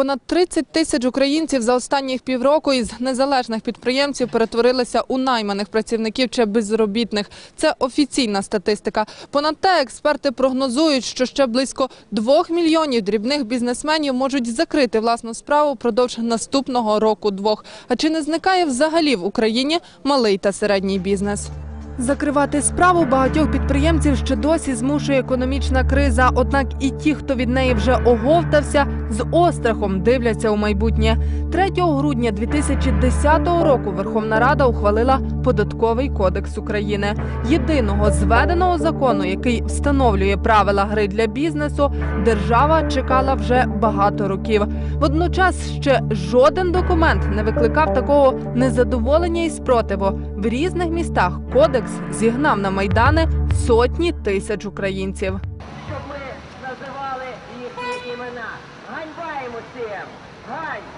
Понад 30 тисяч українців за останніх півроку із незалежних підприємців перетворилися у найманих працівників чи безробітних. Це офіційна статистика. Понад те, експерти прогнозують, що ще близько 2 мільйонів дрібних бізнесменів можуть закрити власну справу впродовж наступного року-двох. А чи не зникає взагалі в Україні малий та середній бізнес? Закривати справу багатьох підприємців ще досі змушує економічна криза. Однак і ті, хто від неї вже оговтався, з острахом дивляться у майбутнє. 3 грудня 2010 року Верховна Рада ухвалила податковий кодекс України. Єдиного зведеного закону, який встановлює правила гри для бізнесу, держава чекала вже багато років. Водночас ще жоден документ не викликав такого незадоволення і спротиву. В різних містах кодекс зігнав на майдани сотні тисяч українців. щоб ми називали їхні імена. ганьбаємо цим. усім!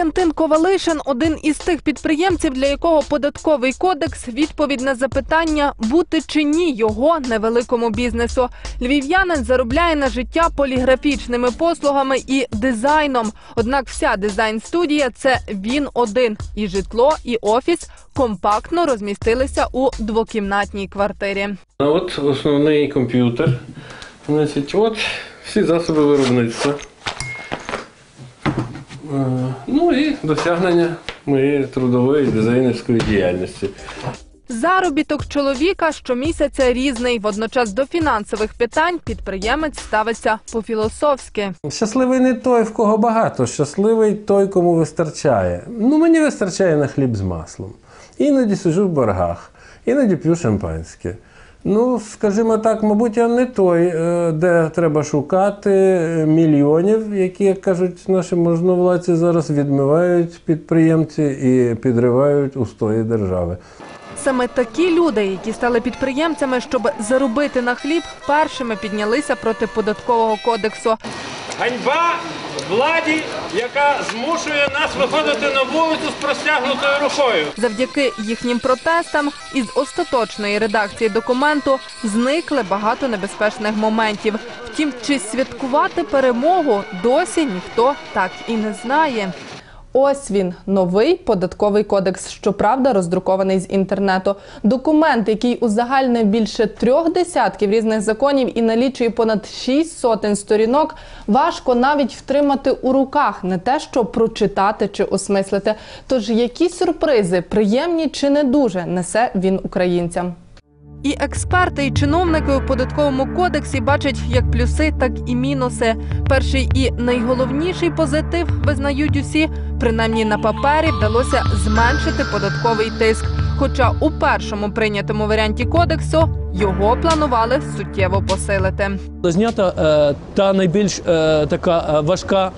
Костянтин Ковалишин один із тих підприємців, для якого податковий кодекс відповідь на запитання бути чи ні його невеликому бізнесу. Львів'янин заробляє на життя поліграфічними послугами і дизайном. Однак вся дизайн-студія це він один. І житло, і офіс компактно розмістилися у двокімнатній квартирі. От основний комп'ютер. Значить, от всі засоби виробництва. Е, Ну і досягнення моєї трудової дизайнерської діяльності. Заробіток чоловіка щомісяця різний. Водночас до фінансових питань підприємець ставиться по-філософськи. Щасливий не той, в кого багато, щасливий той, кому вистачає. Ну, мені вистачає на хліб з маслом. Іноді сижу в боргах, іноді п'ю шампанське. Ну, скажімо так, мабуть, я не той, е, де треба шукати е, мільйонів, які, як кажуть наші можновладці, зараз відмивають підприємці і підривають устої держави. Саме такі люди, які стали підприємцями, щоб заробити на хліб, першими піднялися проти податкового кодексу. Ганьба владі, яка змушує нас виходити на вулицю з простягнутою рукою. Завдяки їхнім протестам із остаточної редакції документу зникли багато небезпечних моментів. Втім, чи святкувати перемогу досі ніхто так і не знає. Ось він новий податковий кодекс, щоправда, роздрукований з інтернету. Документ, який узагальнив більше трьох десятків різних законів і налічує понад шість сотень сторінок, важко навіть втримати у руках, не те, що прочитати чи осмислити. Тож які сюрпризи, приємні чи не дуже, несе він українцям. І експерти, і чиновники у податковому кодексі бачать як плюси, так і мінуси. Перший і найголовніший позитив визнають усі, принаймні на папері вдалося зменшити податковий тиск. Хоча у першому прийнятому варіанті кодексу його планували суттєво посилити. Знята е, та найбільш е, така е, важка,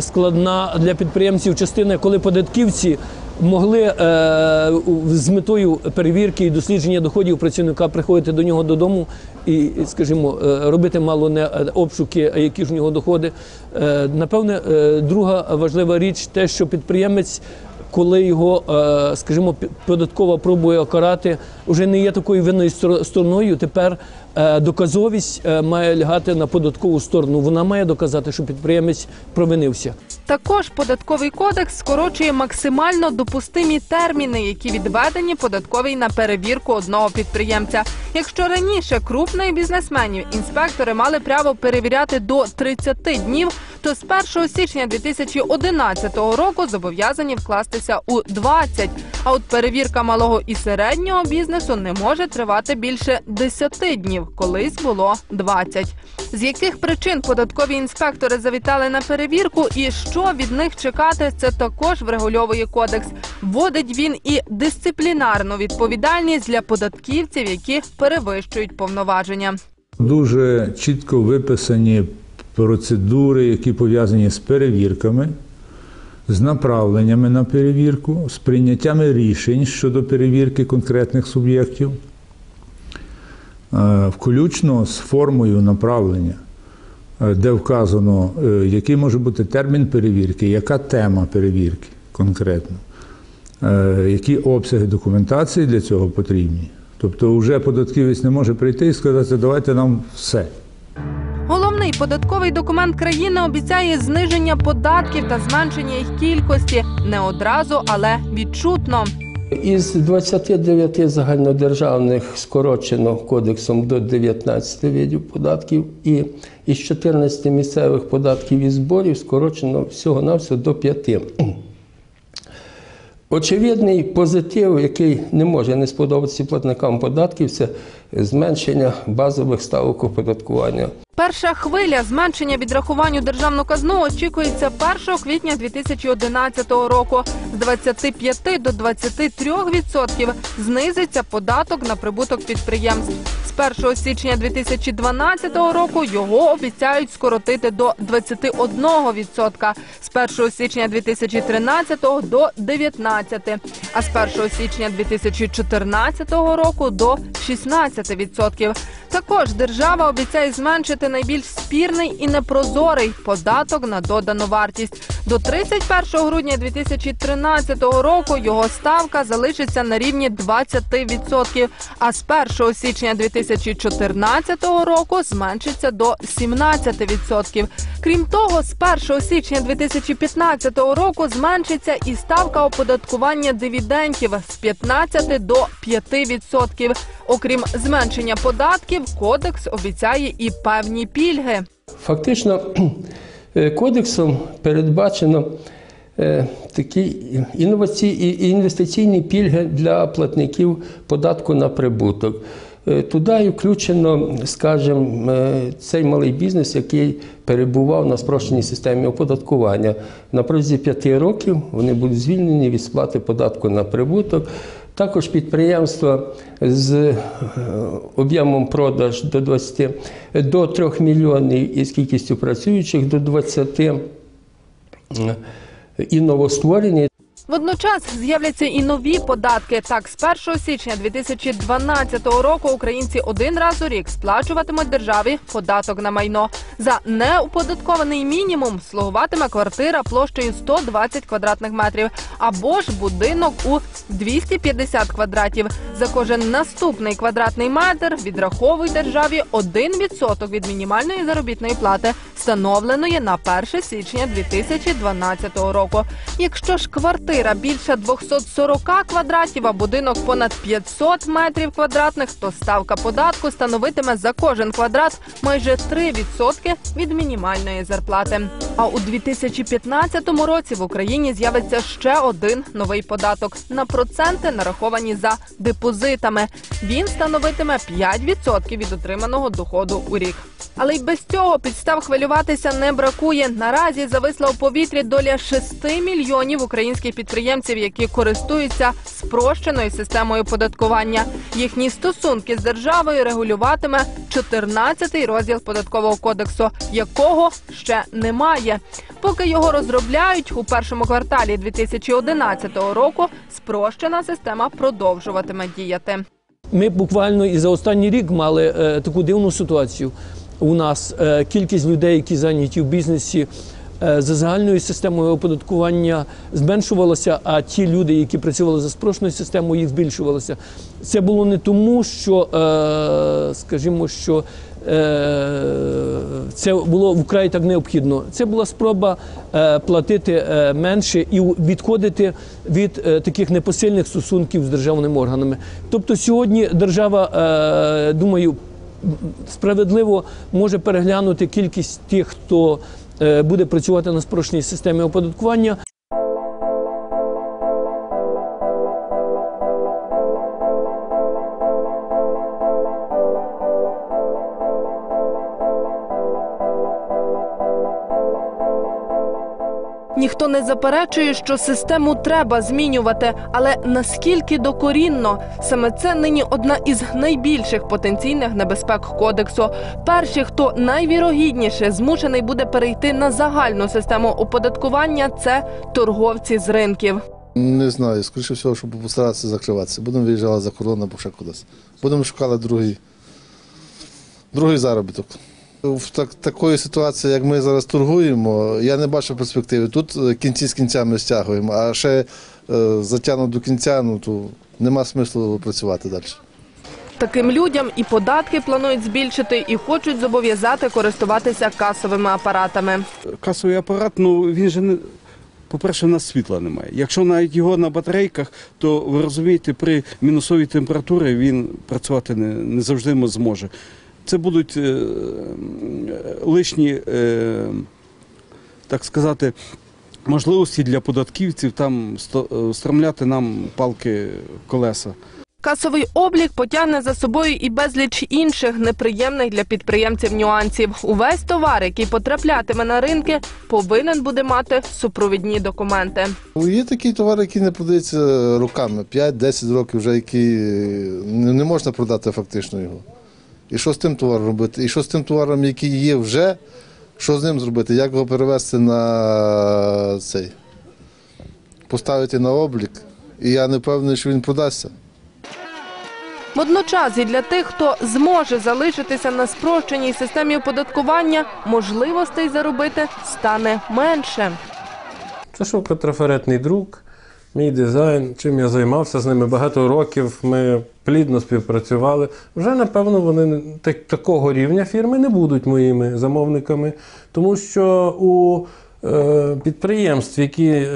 складна для підприємців частина, коли податківці могли е, з метою перевірки і дослідження доходів працівника приходити до нього додому і, скажімо, е, робити мало не е, обшуки, а які ж у нього доходи. Напевне, друга важлива річ те, що підприємець коли його, скажімо, податкова пробує окарати, вже не є такою винною стор- стороною. Тепер доказовість має лягати на податкову сторону. Вона має доказати, що підприємець провинився. Також податковий кодекс скорочує максимально допустимі терміни, які відведені податковий на перевірку одного підприємця. Якщо раніше крупних бізнесменів інспектори мали право перевіряти до 30 днів, то з 1 січня 2011 року зобов'язані вкластися у 20. А от перевірка малого і середнього бізнесу не може тривати більше 10 днів, колись було 20. З яких причин податкові інспектори завітали на перевірку і що від них чекати, це також врегульовує кодекс. Вводить він і дисциплінарну відповідальність для податківців, які перевищують повноваження. Дуже чітко виписані процедури, які пов'язані з перевірками, з направленнями на перевірку, з прийняттями рішень щодо перевірки конкретних суб'єктів, е, включно з формою направлення. е, де вказано, е, який може бути термін перевірки, яка тема перевірки конкретно, які обсяги документації для цього потрібні. Тобто, вже податківець не може прийти і сказати, давайте нам все. Головний податковий документ країни обіцяє зниження податків та зменшення їх кількості не одразу, але відчутно. Із 29 загальнодержавних скорочено кодексом до 19 видів податків, і із 14 місцевих податків і зборів скорочено всього-навсього до 5. Очевидний позитив, який не може не сподобатися платникам податків, це зменшення базових ставок оподаткування. Перша хвиля зменшення відрахувань державну казну очікується 1 квітня 2011 року. З 25 до 23 відсотків знизиться податок на прибуток підприємств. З 1 січня 2012 року його обіцяють скоротити до 21 відсотка. З 1 січня 2013 до 19, а з 1 січня 2014 року до 16 відсотків. Також держава обіцяє зменшити найбільш спірний і непрозорий податок на додану вартість. До 31 грудня 2013 року його ставка залишиться на рівні 20%, а з 1 січня 2014 року зменшиться до 17%. Крім того, з 1 січня 2015 року зменшиться і ставка оподаткування дивідендів з 15 до 5%. Окрім зменшення податків, кодекс обіцяє і певні пільги. Фактично, е, кодексом передбачено е, такі інноваційні інвестиційні пільги для платників податку на прибуток. Е, Туди включено, скажімо, е, цей малий бізнес, який перебував на спрощеній системі оподаткування. На протязі п'яти років вони будуть звільнені від сплати податку на прибуток. Також підприємства з е, об'ємом продаж до 20 до 3 мільйонів і з кількістю працюючих до 20 е, і новостворені. Водночас з'являться і нові податки. Так, з 1 січня 2012 року українці один раз у рік сплачуватимуть державі податок на майно. За неоподаткований мінімум слугуватиме квартира площею 120 квадратних метрів або ж будинок у 250 квадратів. За кожен наступний квадратний метр відраховують державі 1% від мінімальної заробітної плати, встановленої на 1 січня 2012 року. Якщо ж квартира більше 240 квадратів, а будинок понад 500 метрів квадратних, то ставка податку становитиме за кожен квадрат майже 3% від мінімальної зарплати. А у 2015 році в Україні з'явиться ще один новий податок на проценти, нараховані за депозитами. Він становитиме 5% від отриманого доходу у рік. Але й без цього підстав хвилюватися не бракує. Наразі зависла у повітрі доля 6 мільйонів українських підприємців, які користуються спрощеною системою податкування. Їхні стосунки з державою регулюватиме 14-й розділ податкового кодексу, якого ще немає. Поки його розробляють у першому кварталі 2011 року, спрощена система продовжуватиме діяти. Ми буквально і за останній рік мали е, таку дивну ситуацію. У нас е, кількість людей, які зайняті в бізнесі за загальною системою оподаткування зменшувалася, а ті люди, які працювали за спрощеною системою, їх збільшувалося. Це було не тому, що, е, скажімо, що е, це було вкрай так необхідно. Це була спроба е, платити е, менше і відходити від е, таких непосильних стосунків з державними органами. Тобто сьогодні держава, е, думаю, справедливо може переглянути кількість тих, хто е, буде працювати на спрощеній системі оподаткування. Ніхто не заперечує, що систему треба змінювати, але наскільки докорінно саме це нині одна із найбільших потенційних небезпек кодексу. Перші, хто найвірогідніше змушений буде перейти на загальну систему оподаткування, це торговці з ринків. Не знаю, скоріше всього, щоб постаратися закриватися. Будемо виїжджати за кордон або ще кудись. Будемо шукати другий, другий заробіток. В так, такої ситуації, як ми зараз торгуємо, я не бачу перспективи. Тут е, кінці з кінцями стягуємо, а ще е, затягнути до кінця, ну то нема смислу працювати далі. Таким людям і податки планують збільшити, і хочуть зобов'язати користуватися касовими апаратами. касовий апарат, ну він же не. По-перше, у нас світла немає. Якщо навіть його на батарейках, то ви розумієте, при мінусовій температурі він працювати не, не завжди зможе. Це будуть е, лишні, е, так сказати, можливості для податківців там е, стромляти нам палки колеса. Касовий облік потягне за собою і безліч інших неприємних для підприємців нюансів. Увесь товар, який потраплятиме на ринки, повинен буде мати супровідні документи. Є такі товари, які не продаються роками, 5-10 років вже, які не не можна продати фактично його. І що з тим товаром робити? І що з тим товаром, який є вже, що з ним зробити? Як його перевести на цей? Поставити на облік. І я не впевнений, що він продасться. Водночас і для тих, хто зможе залишитися на спрощеній системі оподаткування, можливостей заробити стане менше. Це шовкотрафаретний друк, мій дизайн, чим я займався з ними багато років. Ми плідно співпрацювали. Вже напевно вони так, такого рівня фірми не будуть моїми замовниками, тому що у е, підприємств, які е,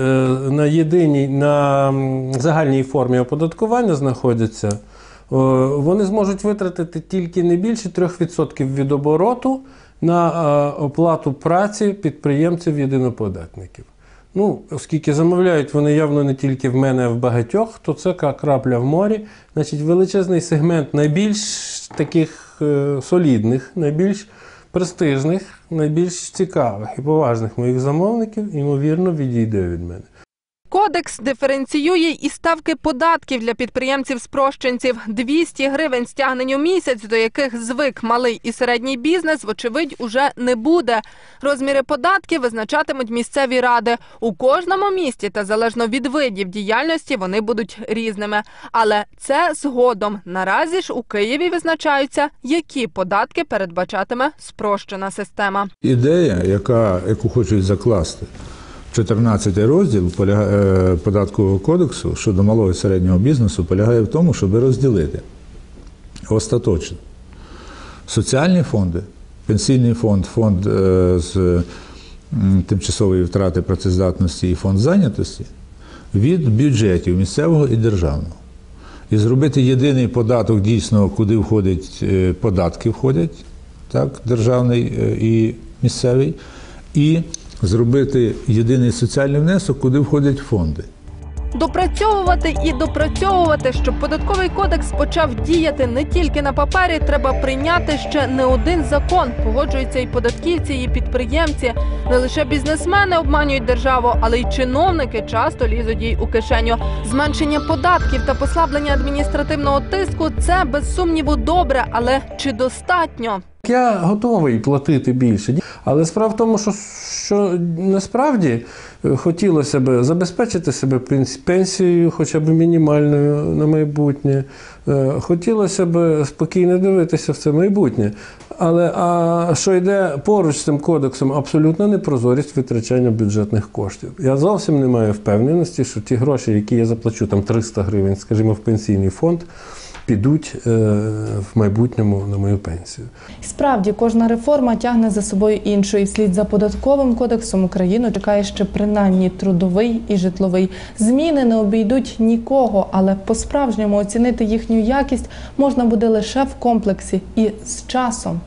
на єдиній на загальній формі оподаткування знаходяться, вони зможуть витратити тільки не більше 3% від обороту на е, оплату праці підприємців єдиноподатників. Ну, оскільки замовляють вони явно не тільки в мене, а в багатьох, то це крапля в морі. Значить, величезний сегмент найбільш таких е, солідних, найбільш престижних, найбільш цікавих і поважних моїх замовників, ймовірно, відійде від мене. Кодекс диференціює і ставки податків для підприємців-спрощенців. 200 гривень стягнень у місяць, до яких звик малий і середній бізнес, вочевидь, уже не буде. Розміри податків визначатимуть місцеві ради. У кожному місті та залежно від видів діяльності вони будуть різними. Але це згодом. Наразі ж у Києві визначаються, які податки передбачатиме спрощена система. Ідея, яка, яку хочуть закласти 14 розділ е, податкового кодексу щодо малого і середнього бізнесу, полягає в тому, щоб розділити остаточно соціальні фонди, пенсійний фонд, фонд е, з тимчасової втрати працездатності і фонд зайнятості від бюджетів місцевого і державного. І зробити єдиний податок дійсно, куди входять е, податки входять, так, державний і місцевий, і зробити єдиний соціальний внесок, куди входять фонди. Допрацьовувати і допрацьовувати, щоб податковий кодекс почав діяти не тільки на папері, треба прийняти ще не один закон. Погоджуються і податківці, і підприємці. Не лише бізнесмени обманюють державу, але й чиновники часто лізуть їй у кишеню. Зменшення податків та послаблення адміністративного тиску це без сумніву добре, але чи достатньо? Я готовий платити більше. Але справа в тому, що, що насправді е, хотілося б забезпечити себе пенсією, хоча б мінімальною на майбутнє. Е, Хотілося б спокійно дивитися в це майбутнє. Але а що йде поруч з цим кодексом, абсолютно непрозорість витрачання бюджетних коштів. Я зовсім не маю впевненості, що ті гроші, які я заплачу там 300 гривень, скажімо, в пенсійний фонд, підуть е, в майбутньому на мою пенсію. Справді, кожна реформа тягне за собою іншу, і вслід за податковим кодексом Україну чекає ще принаймні трудовий і житловий. Зміни не обійдуть нікого, але по-справжньому оцінити їхню якість можна буде лише в комплексі і з часом.